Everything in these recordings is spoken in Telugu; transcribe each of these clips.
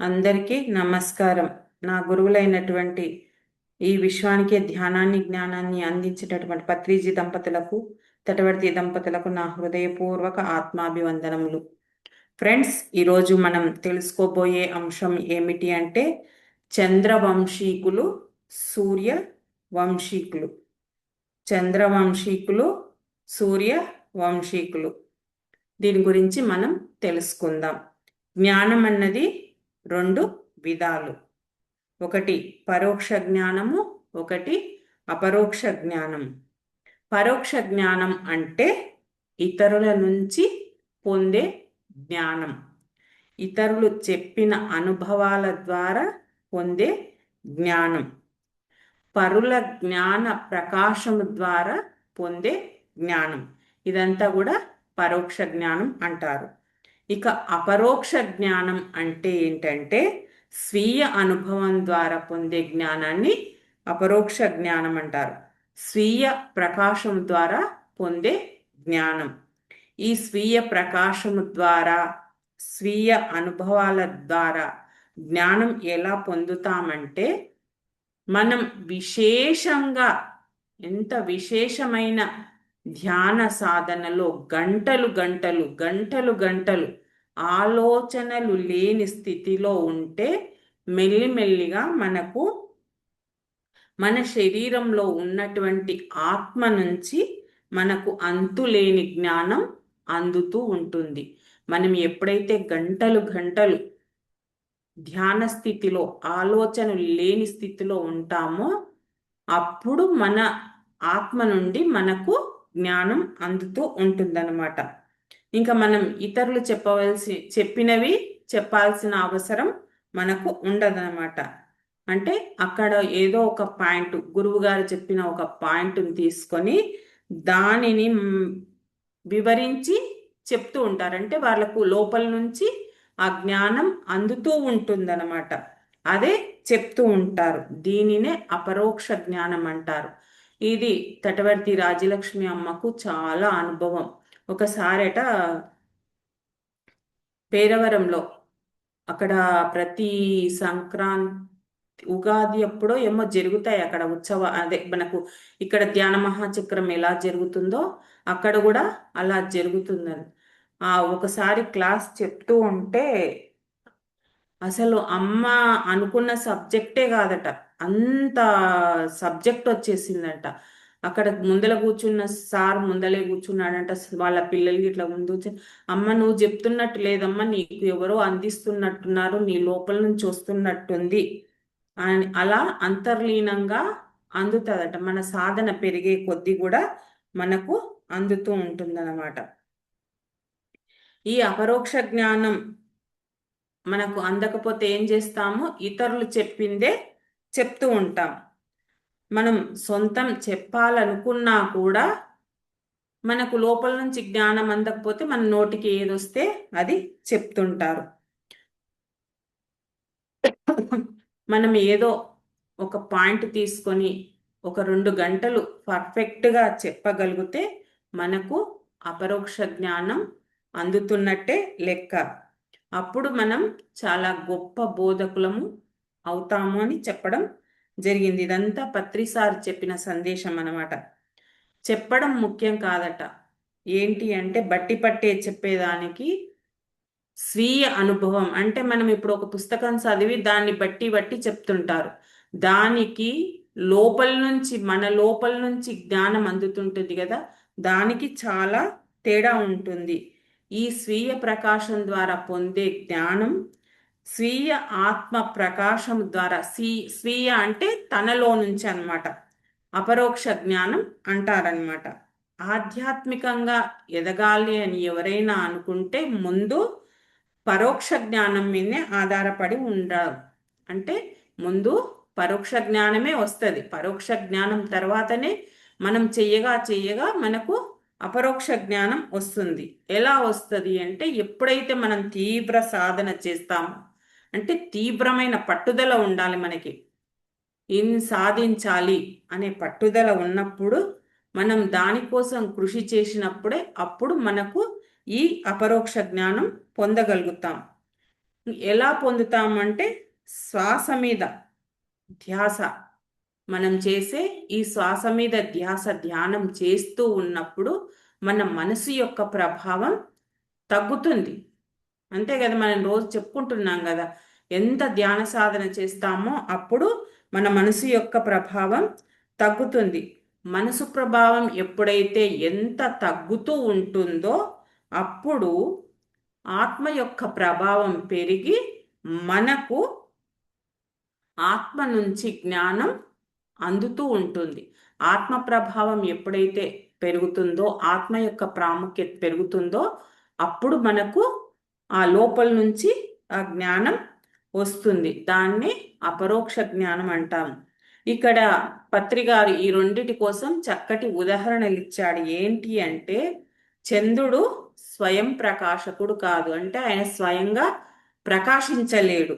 అందరికీ నమస్కారం. నా గురువులైనటువంటి ఈ విశ్వానికి ధ్యానాన్ని జ్ఞానాన్ని అందించేటటువంటి పత్రిజీ దంపతులకు తటవర్తి దంపతులకు నా హృదయపూర్వక ఆత్మాభివందనములు. ఫ్రెండ్స్ ఈరోజు మనం తెలుసుకోబోయే అంశం ఏమిటి అంటే చంద్రవంశీకులు సూర్య వంశీకులు చంద్రవంశీకులు సూర్య వంశీకులు దీని గురించి మనం తెలుసుకుందాం. జ్ఞానం అన్నది రెండు విధాలు. ఒకటి పరోక్ష జ్ఞానము ఒకటి అపరోక్ష జ్ఞానం. పరోక్ష జ్ఞానం అంటే ఇతరుల నుంచి పొందే జ్ఞానం. ఇతరులు చెప్పిన అనుభవాల ద్వారా పొందే జ్ఞానం. పరుల జ్ఞాన ప్రకాశము ద్వారా పొందే జ్ఞానం. ఇదంతా కూడా పరోక్ష జ్ఞానం అంటారు. ఇక అపరోక్ష జ్ఞానం అంటే ఏంటంటే స్వీయ అనుభవం ద్వారా పొందే జ్ఞానాన్ని అపరోక్ష జ్ఞానం అంటారు. స్వీయ ప్రకాశం ద్వారా పొందే జ్ఞానం. ఈ స్వీయ ప్రకాశము ద్వారా స్వీయ అనుభవాల ద్వారా జ్ఞానం ఎలా పొందుతామంటే మనం విశేషంగా ఎంత విశేషమైన ధ్యాన సాధనలో గంటలు గంటలు గంటలు గంటలు ఆలోచనలు లేని స్థితిలో ఉంటే మెల్లిమెల్లిగా మనకు మన శరీరంలో ఉన్నటువంటి ఆత్మ నుంచి మనకు అంతులేని జ్ఞానం అందుతూ ఉంటుంది. మనం ఎప్పుడైతే గంటలు గంటలు ధ్యాన స్థితిలో ఆలోచనలు లేని స్థితిలో ఉంటామో అప్పుడు మన ఆత్మ నుండి మనకు జ్ఞానం అందుతూ ఉంటుందన్నమాట. ఇంకా మనం ఇతరులు చెప్పవలసి చెప్పినవి చెప్పాల్సిన అవసరం మనకు ఉండదన్నమాట. అంటే అక్కడ ఏదో ఒక పాయింట్ గురువు గారు చెప్పిన ఒక పాయింట్ని తీసుకొని దానిని వివరించి చెప్తూ ఉంటారు. అంటే వాళ్ళకు లోపల నుంచి ఆ జ్ఞానం అందుతూ ఉంటుందన్నమాట. అదే చెప్తూ ఉంటారు. దీనినే అపరోక్ష జ్ఞానం అంటారు. ఇది తటవర్తి రాజలక్ష్మి అమ్మకు చాలా అనుభవం. ఒకసారట పేరవరంలో అక్కడ ప్రతి సంక్రాంతి ఉగాది అప్పుడో ఏమో జరుగుతాయి అక్కడ ఉత్సవ అదే మనకు ఇక్కడ ధ్యాన మహాచక్రం ఎలా జరుగుతుందో అక్కడ కూడా అలా జరుగుతుందని ఆ ఒకసారి క్లాస్ చెప్తూ ఉంటే అసలు అమ్మ అనుకున్న సబ్జెక్టే కాదట. అంత సబ్జెక్ట్ వచ్చేసిందంట. అక్కడ ముందల కూర్చున్న సార్ ముందలే కూర్చున్నాడంట. వాళ్ళ పిల్లలకి ఇట్లా ముందు అమ్మ నువ్వు చెప్తున్నట్టు లేదమ్మా నీకు ఎవరో అందిస్తున్నట్టున్నారు నీ లోపల నుంచి వస్తున్నట్టుంది. అని అలా అంతర్లీనంగా అందుతుందట. మన సాధన పెరిగే కొద్దీ కూడా మనకు అందుతూ ఉంటుందన్నమాట. ఈ అపరోక్ష జ్ఞానం మనకు అందకపోతే ఏం చేస్తాము? ఇతరులు చెప్పిందే చెప్తూ ఉంటాం. మనం సొంతం చెప్పాలనుకున్నా కూడా మనకు లోపల నుంచి జ్ఞానం అందకపోతే మన నోటికి ఏదొస్తే అది చెప్తుంటారు. మనం ఏదో ఒక పాయింట్ తీసుకొని ఒక రెండు గంటలు పర్ఫెక్ట్గా చెప్పగలిగితే మనకు అపరోక్ష జ్ఞానం అందుతున్నట్టే లెక్క. అప్పుడు మనం చాలా గొప్ప బోధకులము అవుతాము అని చెప్పడం జరిగింది. ఇదంతా పత్రిసార్ చెప్పిన సందేశం అనమాట చెప్పడం ముఖ్యం కాదట. ఏంటి అంటే బట్టి పట్టే చెప్పేదానికి స్వీయ అనుభవం. అంటే మనం ఇప్పుడు ఒక పుస్తకం చదివి దాన్ని బట్టి బట్టి చెప్తుంటారు. దానికి లోపల నుంచి మన లోపల నుంచి జ్ఞానం అందుతుంటుంది కదా. దానికి చాలా తేడా ఉంటుంది. ఈ స్వీయ ప్రకాశం ద్వారా పొందే జ్ఞానం స్వీయ ఆత్మ ప్రకాశం ద్వారా సీ స్వీయ అంటే తనలో నుంచి అనమాట అపరోక్ష జ్ఞానం అంటారనమాట ఆధ్యాత్మికంగా ఎదగాలి అని ఎవరైనా అనుకుంటే ముందు పరోక్ష జ్ఞానం మీదనే ఆధారపడి ఉండాలి. అంటే ముందు పరోక్ష జ్ఞానమే వస్తుంది. పరోక్ష జ్ఞానం తర్వాతనే మనం చెయ్యగా చెయ్యగా మనకు అపరోక్ష జ్ఞానం వస్తుంది. ఎలా వస్తుంది అంటే ఎప్పుడైతే మనం తీవ్ర సాధన చేస్తామో అంటే తీవ్రమైన పట్టుదల ఉండాలి మనకి. ఏం సాధించాలి అనే పట్టుదల ఉన్నప్పుడు మనం దానికోసం కృషి చేసినప్పుడే అప్పుడు మనకు ఈ అపరోక్ష జ్ఞానం పొందగలుగుతాం. ఎలా పొందుతామంటే శ్వాస మీద ధ్యాస. మనం చేసే ఈ శ్వాస మీద ధ్యాస ధ్యానం చేస్తూ ఉన్నప్పుడు మన మనసు యొక్క ప్రభావం తగ్గుతుంది. అంతే కదా మనం రోజు చెప్పుకుంటున్నాం కదా ఎంత ధ్యాన సాధన చేస్తామో అప్పుడు మన మనసు యొక్క ప్రభావం తగ్గుతుంది. మనసు ప్రభావం ఎప్పుడైతే ఎంత తగ్గుతూ ఉంటుందో అప్పుడు ఆత్మ యొక్క ప్రభావం పెరిగి మనకు ఆత్మ నుంచి జ్ఞానం అందుతూ ఉంటుంది. ఆత్మ ప్రభావం ఎప్పుడైతే పెరుగుతుందో ఆత్మ యొక్క ప్రాముఖ్యత పెరుగుతుందో అప్పుడు మనకు ఆ లోపల నుంచి ఆ జ్ఞానం వస్తుంది. దాన్ని అపరోక్ష జ్ఞానం అంటాము. ఇక్కడ పత్రికారు ఈ రెండిటి కోసం చక్కటి ఉదాహరణలు ఇచ్చాడు. ఏంటి అంటే చంద్రుడు స్వయం ప్రకాశకుడు కాదు. అంటే ఆయన స్వయంగా ప్రకాశించలేడు.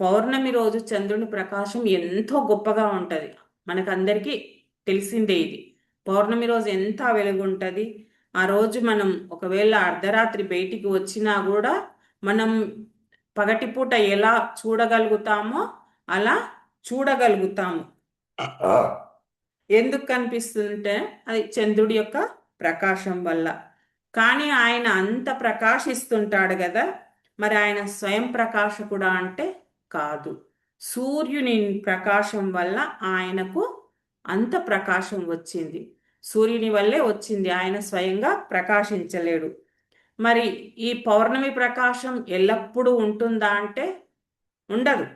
పౌర్ణమి రోజు చంద్రుని ప్రకాశం ఎంతో గొప్పగా ఉంటది. మనకందరికీ తెలిసిందే ఇది. పౌర్ణమి రోజు ఎంత వెలుగుంటది? ఆ రోజు మనం ఒకవేళ అర్ధరాత్రి బయటికి వచ్చినా కూడా మనం పగటిపూట ఎలా చూడగలుగుతామో అలా చూడగలుగుతాము. ఎందుకు కనిపిస్తుంటే అది చంద్రుడి యొక్క ప్రకాశం వల్ల. కానీ ఆయన అంత ప్రకాశిస్తుంటాడు కదా. మరి ఆయన స్వయం ప్రకాశకుడా అంటే కాదు. సూర్యుని ప్రకాశం వల్ల ఆయనకు అంత ప్రకాశం వచ్చింది. సూర్యుని వల్లే వచ్చింది. ఆయన స్వయంగా ప్రకాశించలేడు. మరి ఈ పౌర్ణమి ప్రకాశం ఎల్లప్పుడూ ఉంటుందా అంటే ఉండదు.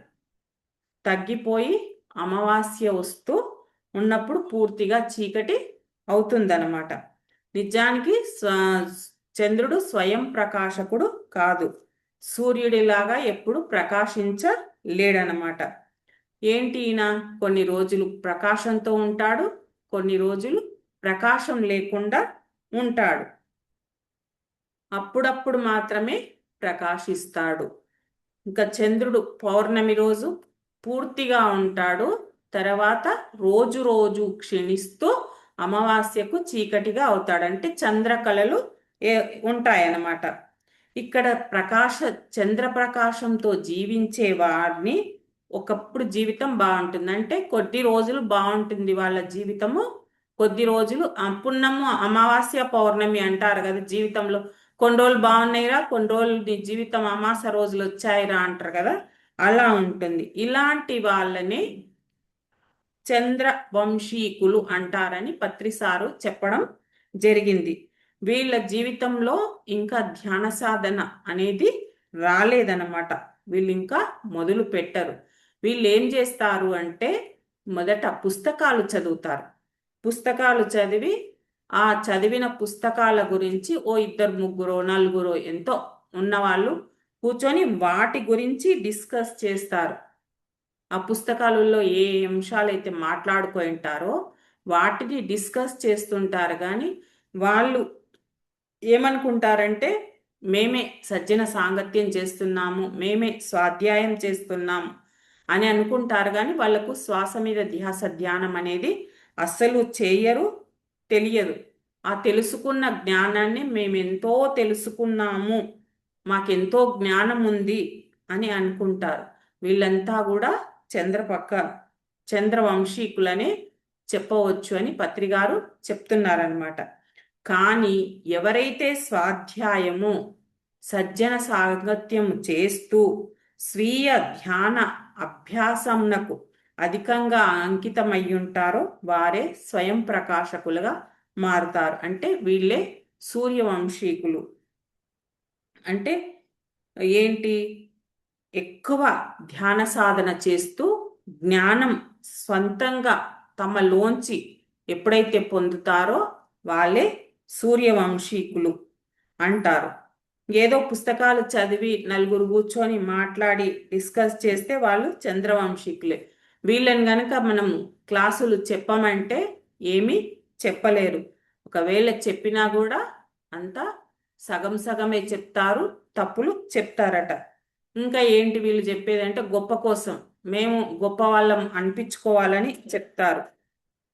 తగ్గిపోయి అమావాస్య వస్తూ ఉన్నప్పుడు పూర్తిగా చీకటి అవుతుందన్నమాట. నిజానికి చంద్రుడు స్వయం ప్రకాశకుడు కాదు. సూర్యుడిలాగా ఎప్పుడు ప్రకాశించ లేడనమాట. ఏంటి ఈయన? కొన్ని రోజులు ప్రకాశంతో ఉంటాడు కొన్ని రోజులు ప్రకాశం లేకుండా ఉంటాడు. అప్పుడప్పుడు మాత్రమే ప్రకాశిస్తాడు. ఇంకా చంద్రుడు పౌర్ణమి రోజు పూర్తిగా ఉంటాడు. తర్వాత రోజు రోజు క్షీణిస్తూ అమావాస్యకు చీకటిగా అవుతాడంటే చంద్రకళలు ఏ ఉంటాయన్నమాట. ఇక్కడ ప్రకాశ చంద్రప్రకాశంతో జీవించే వారిని ఒకప్పుడు జీవితం బాగుంటుంది. అంటే కొద్ది రోజులు బాగుంటుంది వాళ్ళ జీవితము. కొద్ది రోజులు పున్నము అమావాస్య పౌర్ణమి అంటారు కదా జీవితంలో. కొన్ని రోజులు బాగున్నాయిరా కొన్ని రోజులు జీవితం అమాస రోజులు వచ్చాయిరా అంటారు కదా. అలా ఉంటుంది. ఇలాంటి వాళ్ళని చంద్ర వంశీకులు అంటారని పత్రిసారు చెప్పడం జరిగింది. వీళ్ళ జీవితంలో ఇంకా ధ్యాన సాధన అనేది రాలేదన్నమాట. వీళ్ళు ఇంకా మొదలు పెట్టరు. వీళ్ళు ఏం చేస్తారు అంటే మొదట పుస్తకాలు చదువుతారు. పుస్తకాలు చదివి ఆ చదివిన పుస్తకాల గురించి ఓ ఇద్దరు ముగ్గురో నలుగురో ఎంతో ఉన్నవాళ్ళు కూర్చొని వాటి గురించి డిస్కస్ చేస్తారు. ఆ పుస్తకాలలో ఏ అంశాలు అయితే మాట్లాడుకుంటారో వాటిని డిస్కస్ చేస్తుంటారు. కానీ వాళ్ళు ఏమనుకుంటారంటే మేమే సజ్జన సాంగత్యం చేస్తున్నాము మేమే స్వాధ్యాయం చేస్తున్నాము అని అనుకుంటారు కానీ వాళ్ళకు శ్వాస మీద ధ్యాస ధ్యానం అనేది అస్సలు చేయరు తెలియదు. ఆ తెలుసుకున్న జ్ఞానాన్ని మేమెంతో తెలుసుకున్నాము మాకెంతో జ్ఞానం ఉంది అని అనుకుంటారు. వీళ్ళంతా కూడా చంద్రపక్క చంద్రవంశీకులనే చెప్పవచ్చు అని పత్రిగారు చెప్తున్నారనమాట కానీ ఎవరైతే స్వాధ్యాయము సజ్జన సాంగత్యము చేస్తూ స్వీయ ధ్యాన అభ్యాసంనకు అధికంగా అంకితమయ్యుంటారో వారే స్వయం ప్రకాశకులుగా మారుతారు. అంటే వీళ్ళే సూర్యవంశీకులు. అంటే ఏంటి? ఎక్కువ ధ్యాన సాధన చేస్తూ జ్ఞానం స్వంతంగా తమలోంచి ఎప్పుడైతే పొందుతారో వాళ్ళే సూర్యవంశీకులు అంటారు. ఏదో పుస్తకాలు చదివి నలుగురు కూర్చొని మాట్లాడి డిస్కస్ చేస్తే వాళ్ళు చంద్రవంశీకులే. వీళ్ళని గనక మనం క్లాసులు చెప్పమంటే ఏమీ చెప్పలేరు. ఒకవేళ చెప్పినా కూడా అంతా సగం సగమే చెప్తారు తప్పులు చెప్తారట. ఇంకా ఏంటి వీళ్ళు చెప్పేదంటే గొప్ప కోసం. మేము గొప్ప వాళ్ళం అనిపించుకోవాలని చెప్తారు.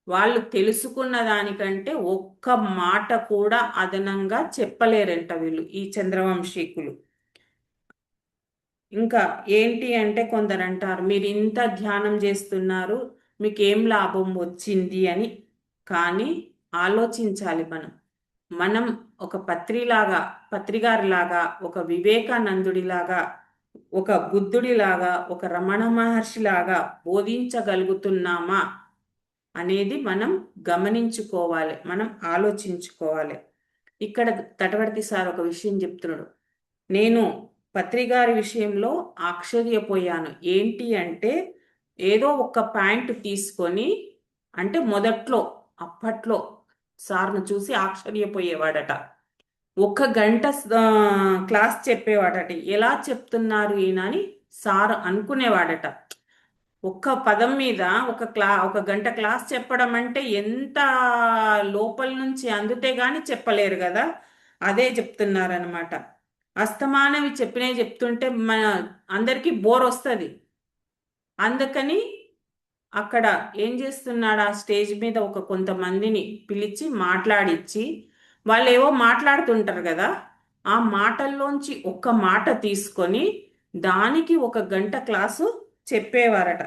వాళ్ళు తెలుసుకున్న దానికంటే ఒక్క మాట కూడా అదనంగా చెప్పలేరంట వీళ్ళు ఈ చంద్రవంశీకులు. ఇంకా ఏంటి అంటే కొందరు అంటారు మీరు ఇంత ధ్యానం చేస్తున్నారు మీకు ఏం లాభం వచ్చింది అని. కానీ ఆలోచించాలి మనం. మనం ఒక పత్రిలాగా పత్రిగారిలాగా ఒక వివేకానందుడిలాగా ఒక బుద్ధుడిలాగా ఒక రమణ మహర్షిలాగా బోధించగలుగుతున్నామా? అనేది మనం గమనించుకోవాలి మనం ఆలోచించుకోవాలి. ఇక్కడ తటవర్తి సార్ ఒక విషయం చెప్తున్నాడు. నేను పత్రికారి విషయంలో ఆశ్చర్యపోయాను. ఏంటి అంటే ఏదో ఒక ప్యాంట్ తీసుకొని అంటే మొదట్లో అప్పట్లో సార్ను చూసి ఆశ్చర్యపోయేవాడట. ఒక గంట క్లాస్ చెప్పేవాడట. ఎలా చెప్తున్నారు ఈయన అని సార్ అనుకునేవాడట. ఒక్క పదం మీద ఒక క్లా ఒక గంట క్లాస్ చెప్పడం అంటే ఎంత లోపల నుంచి అందితే గాని చెప్పలేరు కదా? అదే చెప్తున్నారనమాట అస్తమానవి చెప్పినే చెప్తుంటే మన అందరికీ బోర్ వస్తుంది. అందుకని అక్కడ ఏం చేస్తున్నాడు ఆ స్టేజ్ మీద ఒక కొంతమందిని పిలిచి మాట్లాడిచ్చి వాళ్ళు ఏవో మాట్లాడుతుంటారు కదా? ఆ మాటల్లోంచి ఒక్క మాట తీసుకొని దానికి ఒక గంట క్లాసు చెప్పేవారట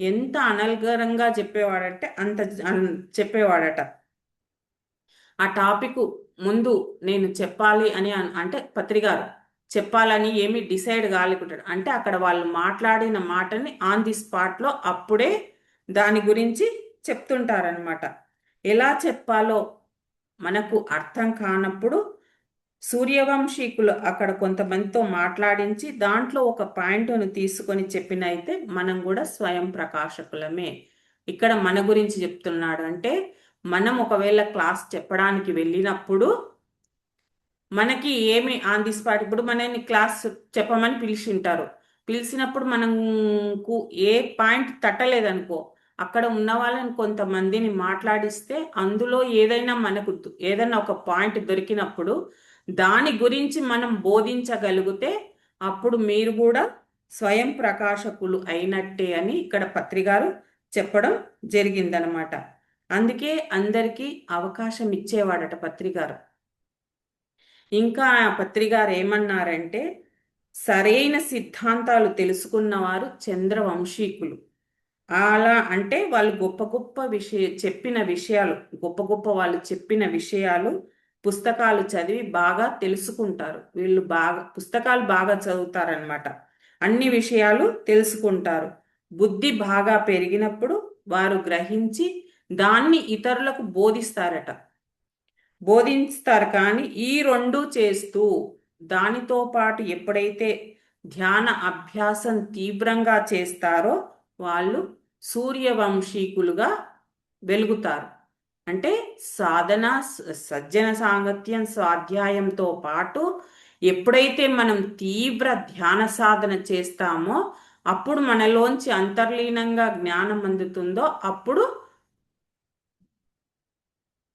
ఎంత అనల్గరంగా చెప్పేవాడంటే అంత చెప్పేవాడట. ఆ టాపిక్ ముందు నేను చెప్పాలి అని అంటే పత్రికారు చెప్పాలని ఏమి డిసైడ్ కాలేకుంటాడు అంటే అక్కడ వాళ్ళు మాట్లాడిన మాటని ఆన్ ది స్పాట్లో అప్పుడే దాని గురించి చెప్తుంటారనమాట ఎలా చెప్పాలో మనకు అర్థం కానప్పుడు సూర్యవంశీకులు అక్కడ కొంతమందితో మాట్లాడించి దాంట్లో ఒక పాయింట్ను తీసుకొని చెప్పినైతే మనం కూడా స్వయం ప్రకాశకులమే. ఇక్కడ మన గురించి చెప్తున్నాడు అంటే మనం ఒకవేళ క్లాస్ చెప్పడానికి వెళ్ళినప్పుడు మనకి ఏమి ఆన్ ది స్పాట్ ఇప్పుడు మనని క్లాస్ చెప్పమని పిలిచింటారు. పిలిచినప్పుడు మనకు ఏ పాయింట్ తట్టలేదనుకో అక్కడ ఉన్న వాళ్ళని కొంతమందిని మాట్లాడిస్తే అందులో ఏదైనా మనకు ఏదైనా ఒక పాయింట్ దొరికినప్పుడు దాని గురించి మనం బోధించగలిగితే అప్పుడు మీరు కూడా స్వయం ప్రకాశకులు అయినట్టే అని ఇక్కడ పత్రికారు చెప్పడం జరిగిందనమాట. అందుకే అందరికీ అవకాశం ఇచ్చేవాడట పత్రికారు. ఇంకా ఆ పత్రికారు ఏమన్నారంటే సరైన సిద్ధాంతాలు తెలుసుకున్నవారు చంద్రవంశీకులు. అలా అంటే వాళ్ళు గొప్ప గొప్ప విషయ చెప్పిన విషయాలు గొప్ప గొప్ప వాళ్ళు చెప్పిన విషయాలు పుస్తకాలు చదివి బాగా తెలుసుకుంటారు. వీళ్ళు బాగా పుస్తకాలు బాగా చదువుతారనమాట అన్ని విషయాలు తెలుసుకుంటారు. బుద్ధి బాగా పెరిగినప్పుడు వారు గ్రహించి దాన్ని ఇతరులకు బోధిస్తారట. బోధిస్తారు కానీ ఈ రెండు చేస్తూ దానితో పాటు ఎప్పుడైతే ధ్యాన అభ్యాసం తీవ్రంగా చేస్తారో వాళ్ళు సూర్యవంశీకులుగా వెలుగుతారు. అంటే సాధన సజ్జన సాంగత్యం స్వాధ్యాయంతో పాటు ఎప్పుడైతే మనం తీవ్ర ధ్యాన సాధన చేస్తామో అప్పుడు మనలోంచి అంతర్లీనంగా జ్ఞానం అందుతుందో అప్పుడు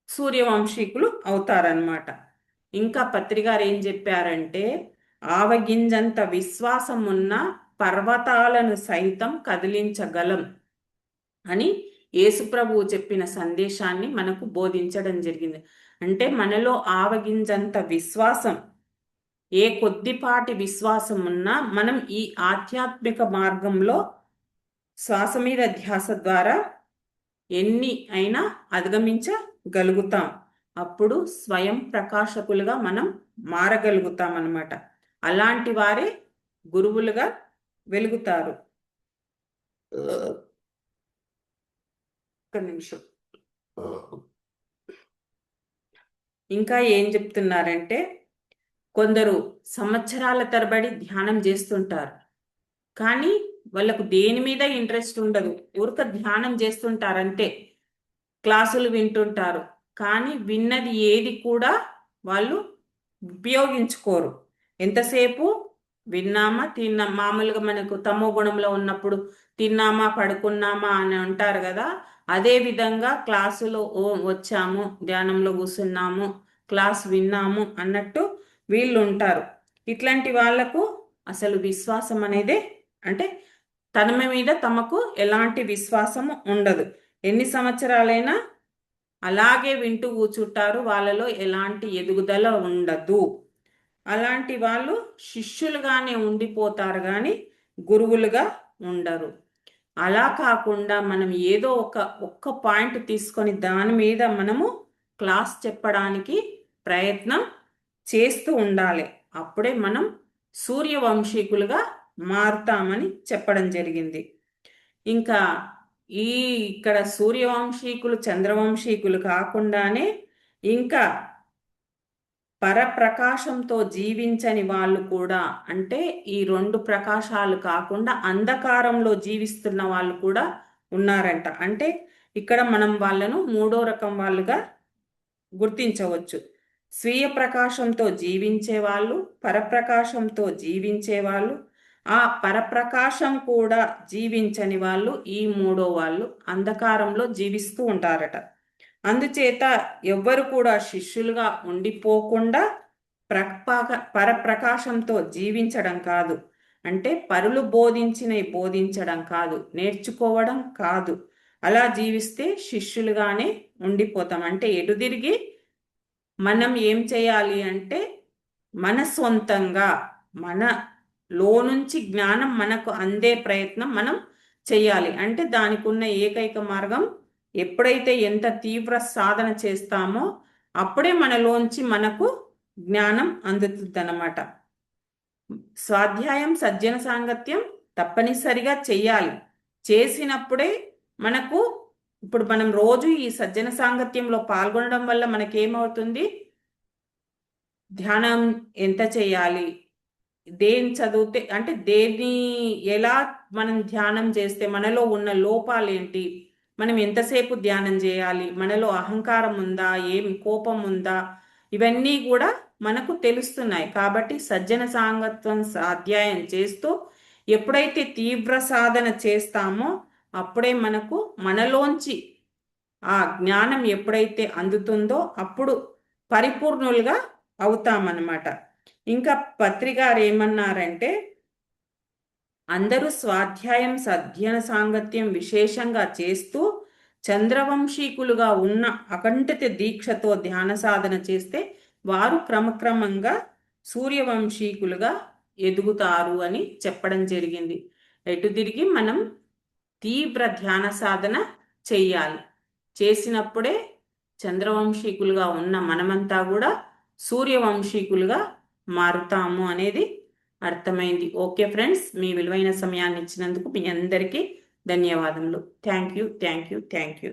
సూర్యవంశీకులు అవుతారనమాట ఇంకా పత్రికారు ఏం చెప్పారంటే ఆవగింజంత విశ్వాసం ఉన్న పర్వతాలను సైతం కదిలించగలం అని యేసుప్రభువు చెప్పిన సందేశాన్ని మనకు బోధించడం జరిగింది. అంటే మనలో ఆవగింజంత విశ్వాసం ఏ కొద్దిపాటి విశ్వాసం ఉన్నా మనం ఈ ఆధ్యాత్మిక మార్గంలో శ్వాస మీద ధ్యాస ద్వారా ఎన్ని అయినా అధిగమించగలుగుతాం. అప్పుడు స్వయం ప్రకాశకులుగా మనం మారగలుగుతాం అన్నమాట అలాంటి వారే గురువులుగా వెలుగుతారు. ఒక్క నిమిషం. ఇంకా ఏం చెప్తున్నారంటే కొందరు సంవత్సరాల తరబడి ధ్యానం చేస్తుంటారు. కానీ వాళ్ళకు దేని మీద ఇంట్రెస్ట్ ఉండదు. ఊరిక ధ్యానం చేస్తుంటారంటే క్లాసులు వింటుంటారు. కానీ విన్నది ఏది కూడా వాళ్ళు ఉపయోగించుకోరు. ఎంతసేపు? విన్నామా? తిన్నా మామూలుగా మనకు తమో గుణంలో ఉన్నప్పుడు తిన్నామా పడుకున్నామా అని అంటారు కదా అదే విధంగా క్లాసులో ఓ వచ్చాము ధ్యానంలో కూర్చున్నాము క్లాస్ విన్నాము అన్నట్టు వీళ్ళు ఉంటారు ఇట్లాంటి వాళ్ళకు అసలు విశ్వాసం అనేది అంటే తన మీద తమకు ఎలాంటి విశ్వాసము ఉండదు. ఎన్ని సంవత్సరాలైనా అలాగే వింటూ కూర్చుంటారు వాళ్ళలో ఎలాంటి ఎదుగుదల ఉండదు. అలాంటి వాళ్ళు శిష్యులుగానే ఉండిపోతారు కానీ గురువులుగా ఉండరు. అలా కాకుండా మనం ఏదో ఒక ఒక్క పాయింట్ తీసుకొని దాని మీద మనము క్లాస్ చెప్పడానికి ప్రయత్నం చేస్తూ ఉండాలి. అప్పుడే మనం సూర్యవంశీకులుగా మారుతామని చెప్పడం జరిగింది. ఇంకా ఈ ఇక్కడ సూర్యవంశీకులు చంద్రవంశీకులు కాకుండానే ఇంకా పరప్రకాశంతో జీవించని వాళ్ళు కూడా అంటే ఈ రెండు ప్రకాశాలు కాకుండా అంధకారంలో జీవిస్తున్న వాళ్ళు కూడా ఉన్నారంట. అంటే ఇక్కడ మనం వాళ్ళను మూడో రకం వాళ్ళుగా గుర్తించవచ్చు. స్వీయ ప్రకాశంతో జీవించే వాళ్ళు పరప్రకాశంతో జీవించే వాళ్ళు ఆ పరప్రకాశం కూడా జీవించని వాళ్ళు ఈ మూడో వాళ్ళు అంధకారంలో జీవిస్తూ ఉంటారట. అందుచేత ఎవ్వరు కూడా శిష్యులుగా ఉండిపోకుండా ప్రపాక పరప్రకాశంతో జీవించడం కాదు. అంటే పరులు బోధించినవి బోధించడం కాదు నేర్చుకోవడం కాదు. అలా జీవిస్తే శిష్యులుగానే ఉండిపోతాం. అంటే ఎటు తిరిగి మనం ఏం చేయాలి అంటే మన సొంతంగా మన లో నుంచి జ్ఞానం మనకు అందే ప్రయత్నం మనం చేయాలి. అంటే దానికి ఉన్న ఏకైక మార్గం ఎప్పుడైతే ఎంత తీవ్ర సాధన చేస్తామో అప్పుడే మనలోంచి మనకు జ్ఞానం అందుతుందన్నమాట. స్వాధ్యాయం సజ్జన సాంగత్యం తప్పనిసరిగా చేయాలి చేసినప్పుడే మనకు ఇప్పుడు మనం రోజు ఈ సజ్జన సాంగత్యంలో పాల్గొనడం వల్ల మనకేమవుతుంది? ధ్యానం ఎంత చేయాలి? దేని చదివితే అంటే దేన్ని ఎలా మనం ధ్యానం చేస్తే మనలో ఉన్న లోపాలేంటి? మనం ఎంతసేపు ధ్యానం చేయాలి? మనలో అహంకారం ఉందా? ఏం కోపం ఉందా? ఇవన్నీ కూడా మనకు తెలుస్తున్నాయి. కాబట్టి సజ్జన సాంగత్వం అధ్యాయం చేస్తూ ఎప్పుడైతే తీవ్ర సాధన చేస్తామో అప్పుడే మనకు మనలోంచి ఆ జ్ఞానం ఎప్పుడైతే అందుతుందో అప్పుడు పరిపూర్ణులుగా అవుతామన్నమాట. ఇంకా పత్రికారు ఏమన్నారంటే అందరూ స్వాధ్యాయం సధ్యన సాంగత్యం విశేషంగా చేస్తూ చంద్రవంశీకులుగా ఉన్న అకంఠిత దీక్షతో ధ్యాన సాధన చేస్తే వారు క్రమక్రమంగా సూర్యవంశీకులుగా ఎదుగుతారు అని చెప్పడం జరిగింది. ఎటు తిరిగి మనం తీవ్ర ధ్యాన సాధన చెయ్యాలి. చేసినప్పుడే చంద్రవంశీకులుగా ఉన్న మనమంతా కూడా సూర్యవంశీకులుగా మారుతాము అనేది అర్థమైంది. ఓకే ఫ్రెండ్స్ మీ విలువైన సమయాన్ని ఇచ్చినందుకు మీ అందరికీ ధన్యవాదములు. Thank you thank you thank you.